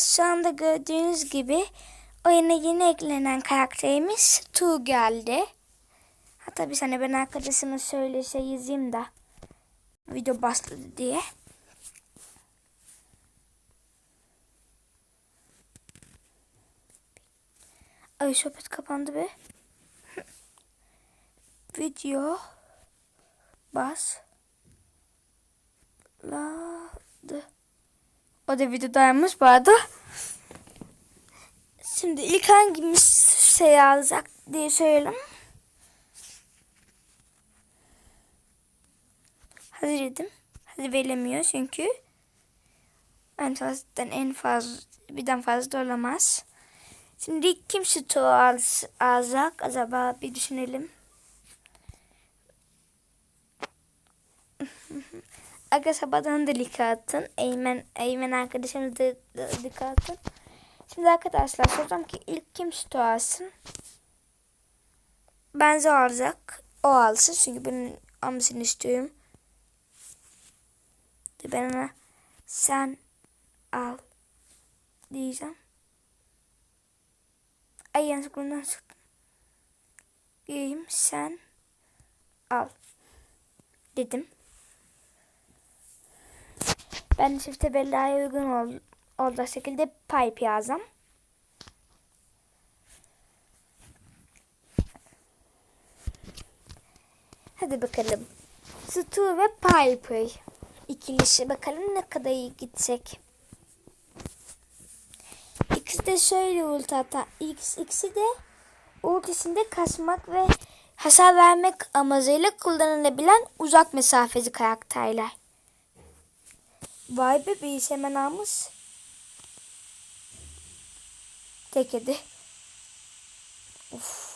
şu anda gördüğünüz gibi oyuna yeni eklenen karakterimiz Tu geldi. Hatta bir saniye ben arkadaşıma söyle şey yazayım da video başladı diye. Ay sohbet kapandı be. video başladı. O da videodaymış bu arada. Şimdi ilk hangimiz şey alacak diye söyleyelim. Hazır dedim. Hadi veremiyor çünkü en fazladan en fazla birden fazla da olamaz. Şimdi kim sütü al, alacak acaba bir düşünelim. Aga sabahdan da like atın. Eymen, Eymen arkadaşımız da, da. Şimdi arkadaşlar soracağım ki ilk kim sütü alsın? Bence alacak. O alsın çünkü ben almasını istiyorum. Ben ona sen al diyeceğim. Ay yanlışlıkla sıktım. Diyeyim sen al dedim. Ben çifte bellaya uygun ol, olacak şekilde pipe yazdım. Hadi bakalım. Stu ve Piper ikilisi. Bakalım ne kadar iyi gidecek. İkisi de şöyle ulti atan. İkisi de ultisinde kasmak ve hasar vermek amacıyla kullanılabilen uzak mesafeci karakterler. Vay be iş hemen almış. Tek yedi. Uf.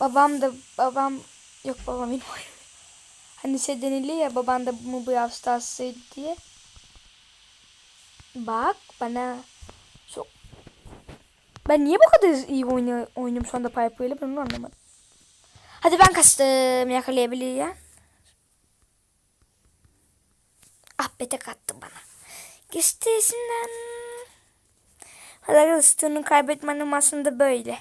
Babam da babam yok babam benim. Hani şey deniliyor ya baban da mı bu hastasıydı diye. Bak bana çok ben niye bu kadar iyi oynuyor, oynuyorum şu anda Piper ile ben onu anlamadım. Hadi ben kastım yakalayabilir ya. Ah betek attı bana. Geçti esinden. Hadi arkadaşlar kaybetme animasyonu böyle.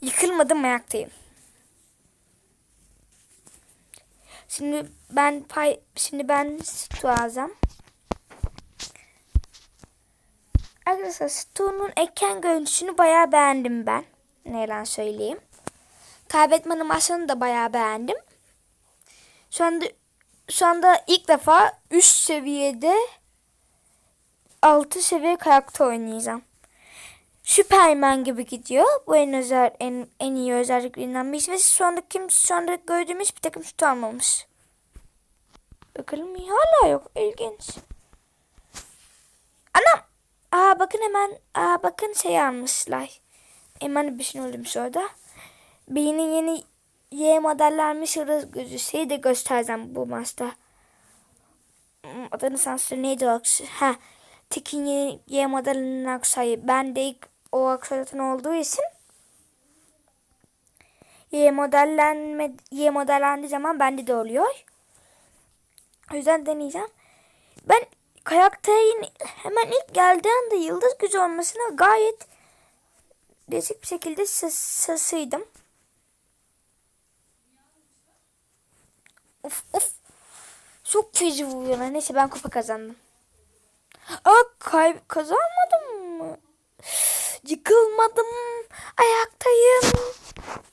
Yıkılmadım ayaktayım. Şimdi ben pay şimdi ben Stu alacağım. Arkadaşlar Stu'nun ekran görüntüsünü bayağı beğendim ben. Ne yalan söyleyeyim. Kaybetme animasyonunu da bayağı beğendim. Şu anda şu anda ilk defa üst seviyede 6 seviye karakter oynayacağım. Superman gibi gidiyor. Bu en özel en, en iyi özelliklerinden birisi ve şu anda kim şu anda gördüğümüz bir takım sütü almamış. Bakalım hala yok. İlginç. Anam. Aa bakın hemen. Aa bakın şey almışlar. Hemen bir şey olmuş orada. Beynin yeni Y modellenmiş hırız gözü. Şeyi de göstereceğim bu maçta. Hmm, Adını sansür neydi o? Ha. Tekin yeni Y modelinin aksayı. Ben de ilk o aksaratın olduğu için Y modellenme Y modellendiği zaman bende de oluyor. O yüzden deneyeceğim. Ben karakterin hemen ilk geldiği anda yıldız gücü olmasına gayet değişik bir şekilde sasıydım. Of of. Çok feci vuruyorlar. Neyse ben kupa kazandım. Aa kay kazanmadım mı? Yıkılmadım. Ayaktayım.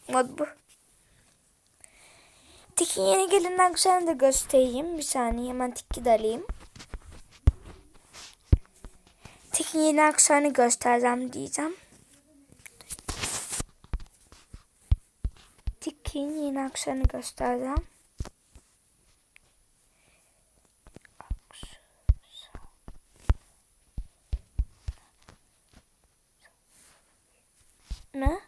Mod bu. Tiki yeni gelinden güzel de göstereyim. Bir saniye hemen tiki de alayım. Tiki yeni aksanı göstereceğim diyeceğim. Tiki'nin yeni aksanı göstereceğim. Ne?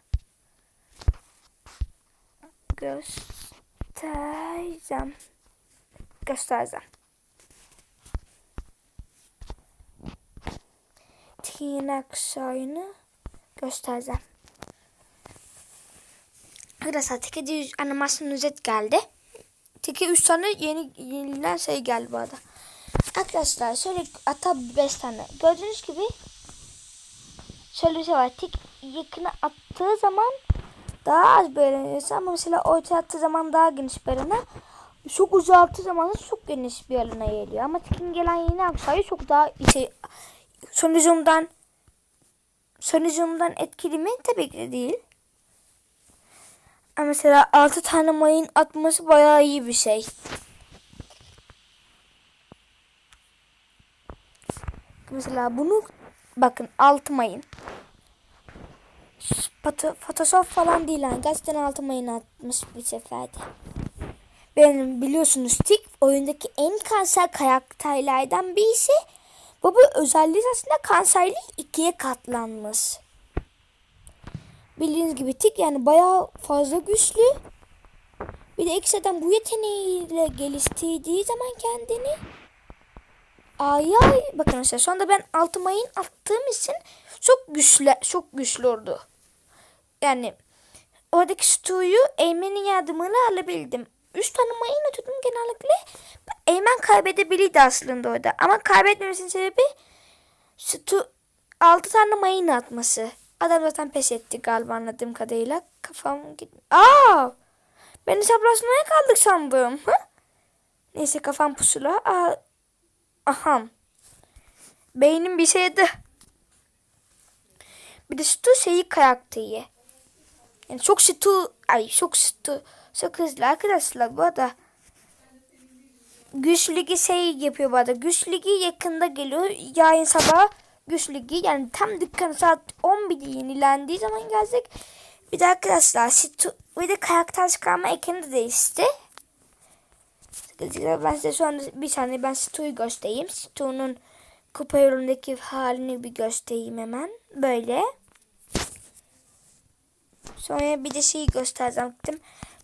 Göstereceğim. Göstereceğim. Tırnak sayını göstereceğim. Arkadaşlar teke animasyon özet geldi. Teke 3 tane yeni yenilen şey geldi bu arada. Arkadaşlar şöyle hatta 5 tane. Gördüğünüz gibi şöyle bir şey var. Tik yakına attığı zaman daha az beğenirse ama mesela ortaya attığı zaman daha geniş alana çok uzağa attığı zaman da çok geniş bir alana geliyor. Ama tikin gelen yeni aksayı çok daha şey, sonucumdan sonucumdan etkili mi? Tabii ki de değil. Ama mesela 6 tane mayın atması bayağı iyi bir şey. Mesela bunu bakın 6 mayın. Foto, Photoshop falan değil yani. Gerçekten 6 mayın atmış bir seferde. Benim biliyorsunuz Tik oyundaki en kanser karakterlerden birisi. Bir özelliği aslında kanserlik ikiye katlanmış. Bildiğiniz gibi Tik yani bayağı fazla güçlü. Bir de ekstradan bu yeteneğiyle geliştirdiği zaman kendini Ay ay bakın şu anda ben altı mayın attığım için çok güçlü çok güçlü oldu. Yani oradaki stuyu Eymen'in yardımıyla alabildim. Üç tane mayın atıyordum genellikle. Eymen kaybedebilirdi aslında orada. Ama kaybetmemesinin sebebi stu altı tane mayın atması. Adam zaten pes etti galiba anladığım kadarıyla. Kafam git. Aa! Ben hesaplaşmaya kaldık sandım. Hı? Neyse kafam pusula. Aa, Aha. Beynim bir şeydi. Bir de sütü şeyi karakteri. Yani çok sütü, ay çok sütü, çok hızlı arkadaşlar bu arada. Güç ligi şey yapıyor bu arada. Güç yakında geliyor. Yarın sabah güç ligi yani tam dükkan saat 11'de yenilendiği zaman gelecek. Bir de arkadaşlar bir de karakter çıkarma ekranı da değişti. Ben size şu anda bir saniye ben Stu'yu göstereyim. Stu'nun kupa yolundaki halini bir göstereyim hemen. Böyle. Sonra bir de şeyi göstereceğim.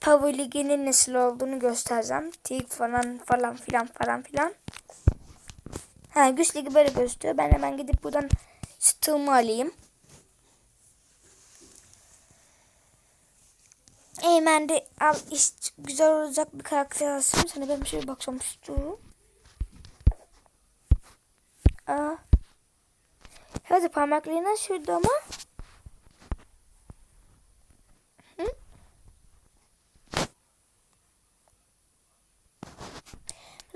Power Ligi'nin nasıl olduğunu göstereceğim. Tik falan falan filan falan filan. Ha güç ligi böyle gösteriyor. Ben hemen gidip buradan Stu'mu alayım. Hemen de al işte güzel olacak bir karakter alsın. Sana ben bir şey bakacağım istiyorum. Aa. Hadi parmaklarına şurada ama.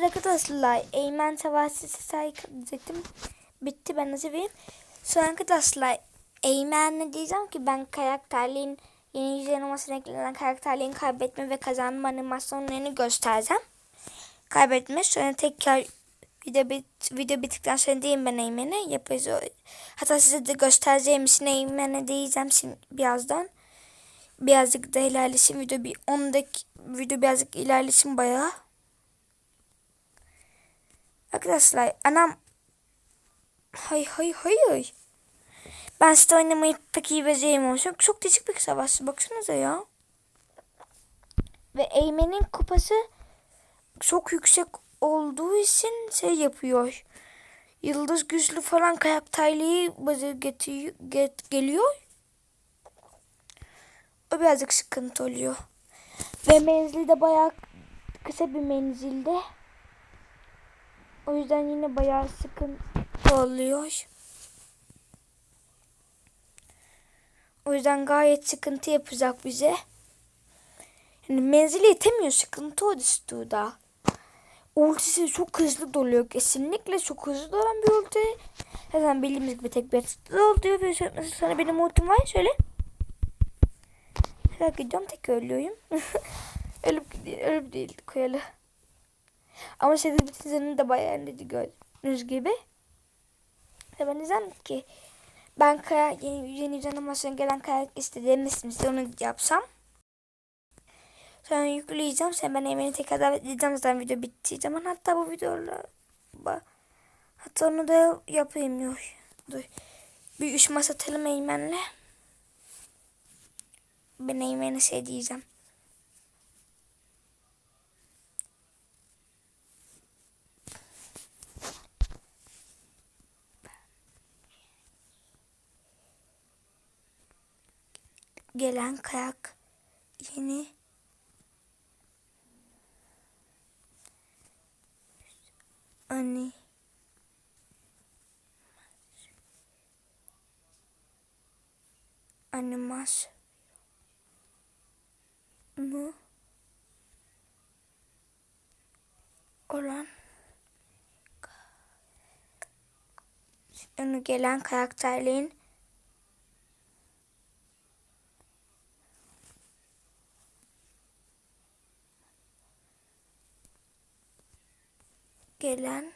Arkadaşlar Eymen Savaşı saydım. Bitti ben nasıl vereyim. Sonra arkadaşlar Eymen'le diyeceğim ki ben karakterliğin Yeni yüz animasyona eklenen karakterlerin kaybetme ve kazanma animasyonlarını göstereceğim. Kaybetme sonra tekrar video, bit, video bittikten sonra diyeyim ben Eymen'e yaparız. Hatta size de göstereceğim için Eymen'e diyeceğim şimdi birazdan. Birazcık da ilerlesin video bir 10 dakika video birazcık ilerlesin bayağı. Arkadaşlar anam hay hay hay hay. Ben size oynamayı pek iyi beceremiyorum. Çok değişik bir savaşçı. Baksanıza ya. Ve Eymen'in kupası çok yüksek olduğu için şey yapıyor. Yıldız güçlü falan karakterliği getiriyor, get, geliyor. O birazcık sıkıntı oluyor. Ve menzili de bayağı kısa bir menzilde. O yüzden yine bayağı sıkıntı oluyor. O yüzden gayet sıkıntı yapacak bize. Yani menzili yetemiyor sıkıntı o Stu'da. Ultisi çok hızlı doluyor. Kesinlikle çok hızlı dolan bir ulti. Zaten bildiğimiz gibi tek bir oluyor. Ve sonra benim ultim var. Şöyle. Merak ediyorum tek ölüyorum. ölüp ölüp değil koyalı. Ama şey bütün senin de bayağı önledi gördüğünüz gibi. Ve ben diyeceğim ki ben kaya, yeni, yeni animasyon gelen kayak istediğim ismisi onu yapsam. Sonra yükleyeceğim. Sen ben emeğini tekrar davet edeceğim zaten video bittiği zaman. Hatta bu videolar hatta onu da yapayım. Yok. Dur. Bir üç masa atalım Eymen'le. Ben Eymen'e şey diyeceğim. gelen kayak yeni. Ani animas mı olan. Önü gelen karakterlerin gelen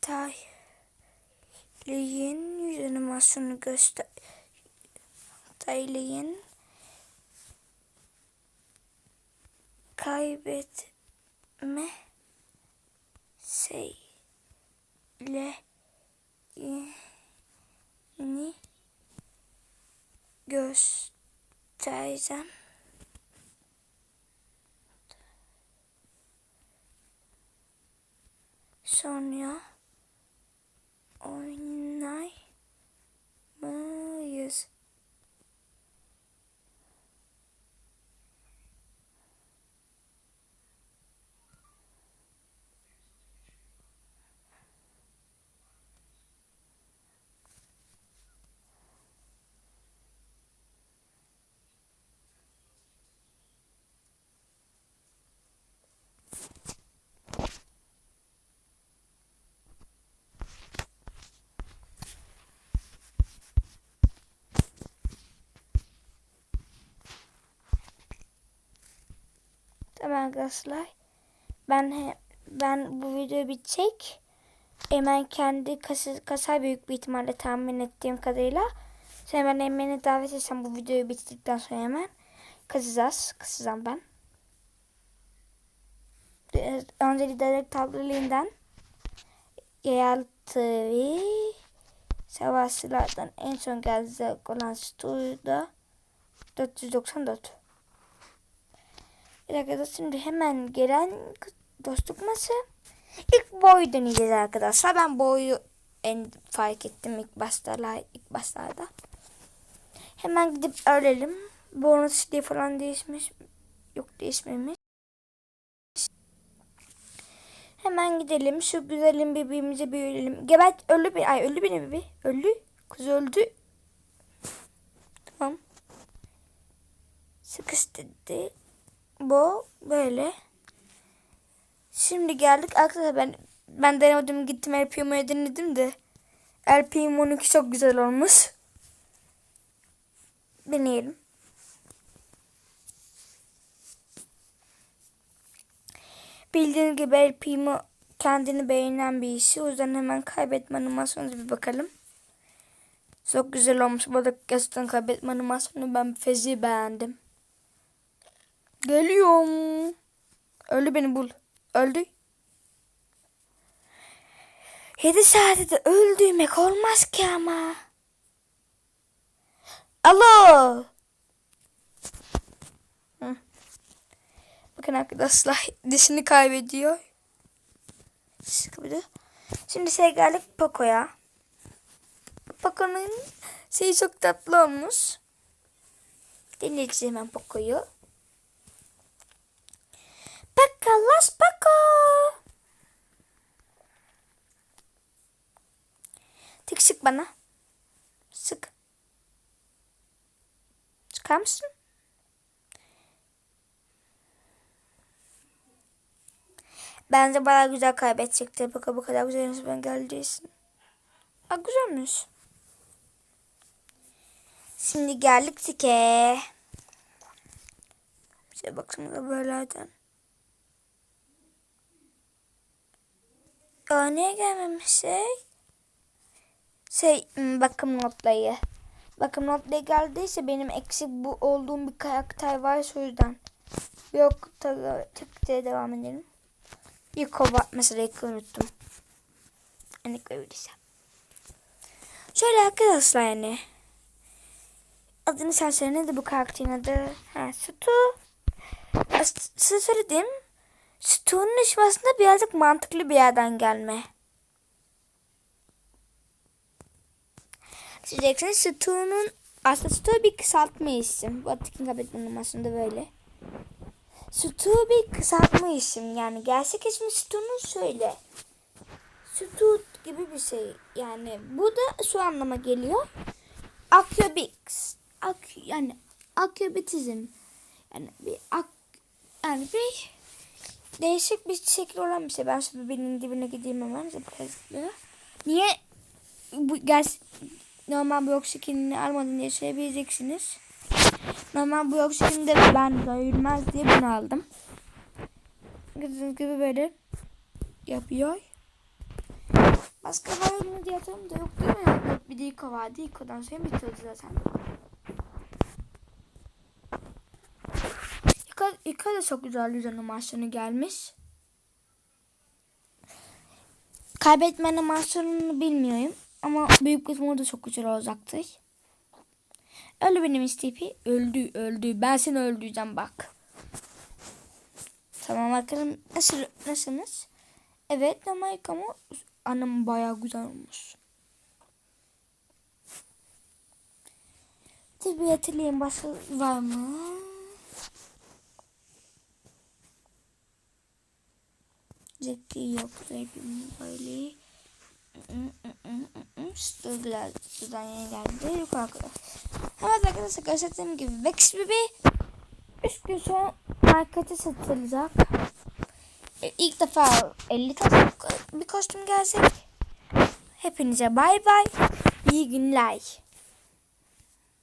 karakterlerin yüz animasyonu göster karakterlerin kaybetme şeylerini göstereceğim. Sonra oynamayız. Tamam arkadaşlar. Ben ben bu video bitecek. Hemen kendi kasa, kasa büyük bir ihtimalle tahmin ettiğim kadarıyla. Sonra ben Emel'i davet etsem bu videoyu bitirdikten sonra hemen kasacağız. Kasacağım ben. Ee, Önce liderlik tabloliğinden yeraltı ve savaşçılardan en son gelecek olan Stu'da 494. Bir dakika şimdi hemen gelen dostluk ması. İlk boy deneyeceğiz arkadaşlar. Ben boyu en fark ettim ilk başlarda. ilk başlarda. Hemen gidip ölelim. Bonus diye falan değişmiş. Yok değişmemiş. Hemen gidelim. Şu güzelim bebeğimize bir ölelim. Gebert öldü bir. Ay öldü benim bebeği. Öldü. Kız öldü. Tamam. Sıkıştırdı. Bu böyle. Şimdi geldik arkadaşlar ben ben denemedim gittim El Primo'ya denedim de El Primo'nunki çok güzel olmuş. Deneyelim. Bildiğiniz gibi El kendini beğenen bir işi. O yüzden hemen kaybetme animasyonuna bir bakalım. Çok güzel olmuş. Bu da gerçekten kaybetme animasyonu ben feci beğendim. Geliyorum. Öldü beni bul. Öldü. 7 saatte de öldürmek olmaz ki ama. Alo. Hı. Bakın arkadaşlar dişini kaybediyor. Sıkıldı. Şimdi şey geldik Poco'ya. Poco'nun şeyi çok tatlı olmuş. Deneyeceğiz hemen Poco'yu. Paco, las Paco. Tek sık bana. Sık. Çıkar mısın? Bence bayağı güzel kaybedecekti. Baka bu kadar güzelmiş ben geldiysin. Aa güzelmiş. Şimdi geldik tike. Şey baksanıza böylelerden. Aa niye gelmemiş şey? Şey bakım notlayı. Bakım notlayı geldiyse benim eksik bu olduğum bir karakter var o yüzden. Yok tık diye devam edelim. İlk o var mesela ilk unuttum. Yani öyleyse. Şöyle arkadaşlar yani. Adını sen söyle neydi bu karakterin adı? Ha Sutu. Size söyledim. Stu'nun aslında birazcık mantıklı bir yerden gelme. Diyeceksiniz Stu'nun aslında Stu bir kısaltma isim. Bu Atikin kaybetmenin aslında böyle. Stu bir kısaltma isim yani. Gerçek ismi Stu'nun şöyle. Stu gibi bir şey. Yani bu da şu anlama geliyor. Akrobix. Ak, yani akrobitizm. Yani bir ak, yani bir değişik bir şekil olan bir şey. Ben şimdi birinin dibine gideyim hemen. Niye bu gers normal blok şeklini almadan yaşayabileceksiniz. Normal blok şeklinde ben doyurmaz diye bunu aldım. Gördüğünüz gibi böyle yapıyor. Başka var mı diye hatırlamam da yok değil mi? Yok bir de Iko vardı. Iko'dan sonra bitirdi zaten. Iko, Iko da çok güzel yüz animasyonu gelmiş. Kaybetme animasyonunu bilmiyorum. Ama büyük kısmı da çok güzel olacaktır. Öldü benim istipi. Öldü öldü. Ben seni öldüreceğim bak. Tamam bakalım nasıl nasılsınız? Evet ama ama annem bayağı güzel olmuş. Bir hatırlayayım başka var mı? Zeki yok. Hepimiz böyle. Sturgler buradan yeni geldi. Yok arkadaşlar. Hemen arkadaşlar gösterdiğim gibi Vex Bibi 3 gün sonra markete satılacak. E, İlk defa 50 tane bir kostüm gelecek. Hepinize bay bay. İyi günler.